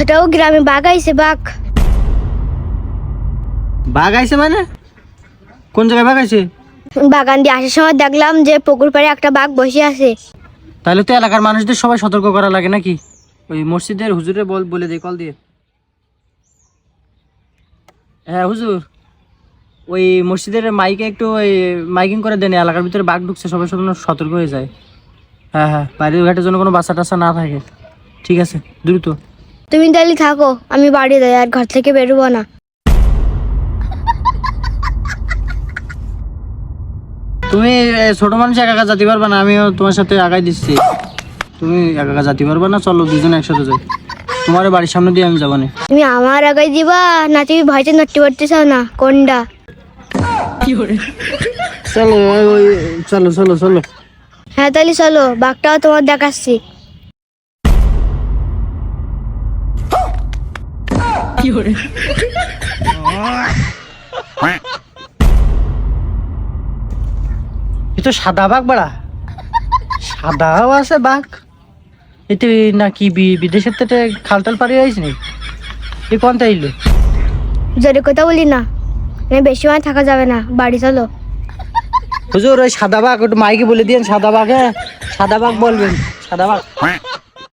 ছোটও গ্রামে বাঘ আইছে বাঘ। আইছে মানে? কোন জায়গায় বাঘ আইছে বাগান দিয়ে আসার সময় দেখলাম যে পুকুর পাড়ে একটা বাঘ বসে আছে। তাহলে তো এলাকার মানুষদের সবাই সতর্ক করা লাগে নাকি? ওই মসজিদের হুজুরে বল বলে দে কল দিয়ে। হ্যাঁ হুজুর। ওই মসজিদের মাইকে একটু ওই মাইকিং করে দেন এলাকার ভিতরে বাঘ ঢুকছে সবাই সব সতর্ক হয়ে যায়। হ্যাঁ হ্যাঁ বাইরের ঘাটের জন্য কোনো বাচ্চা টাচ্চা না থাকে। ঠিক আছে দ্রুত। তুমি তাহলে থাকো আমি বাড়ি যাই আর ঘর থেকে বেরোবো না। তুমি ছোট মানুষ একা একা যেতে পারবে না আমিও তোমার সাথে আগাই দিচ্ছি। তুমি একা একা যেতে পারবে না চলো দুজনে একসাথে যাই। তোমার বাড়ির সামনে দিয়ে আমি যাব না। তুমি আমার আগে দিবা না তুমি ভয়তে নট্টি করতে চাও না কোনটা? চলো ওই ওই চলো চলো চলো। হ্যাঁ তাহলে চলো বাঘটাও তোমার দেখাচ্ছি। এ তো সাদা বাঘ বাড়া। সাদাও আছে বাঘ। এতে নাকি বিদেশের থেকে খালতাল পারি আইস নি? এ কোনটা এলো? জোরে কথা বলি না বেশি সময় থাকা যাবে না বাড়ি চলো। হুজুর ওই সাদা বাঘ একটু মাইকে বলে দিয়েন সাদা বাঘ। হ্যাঁ সাদা বাঘ বলবেন সাদা বাঘ।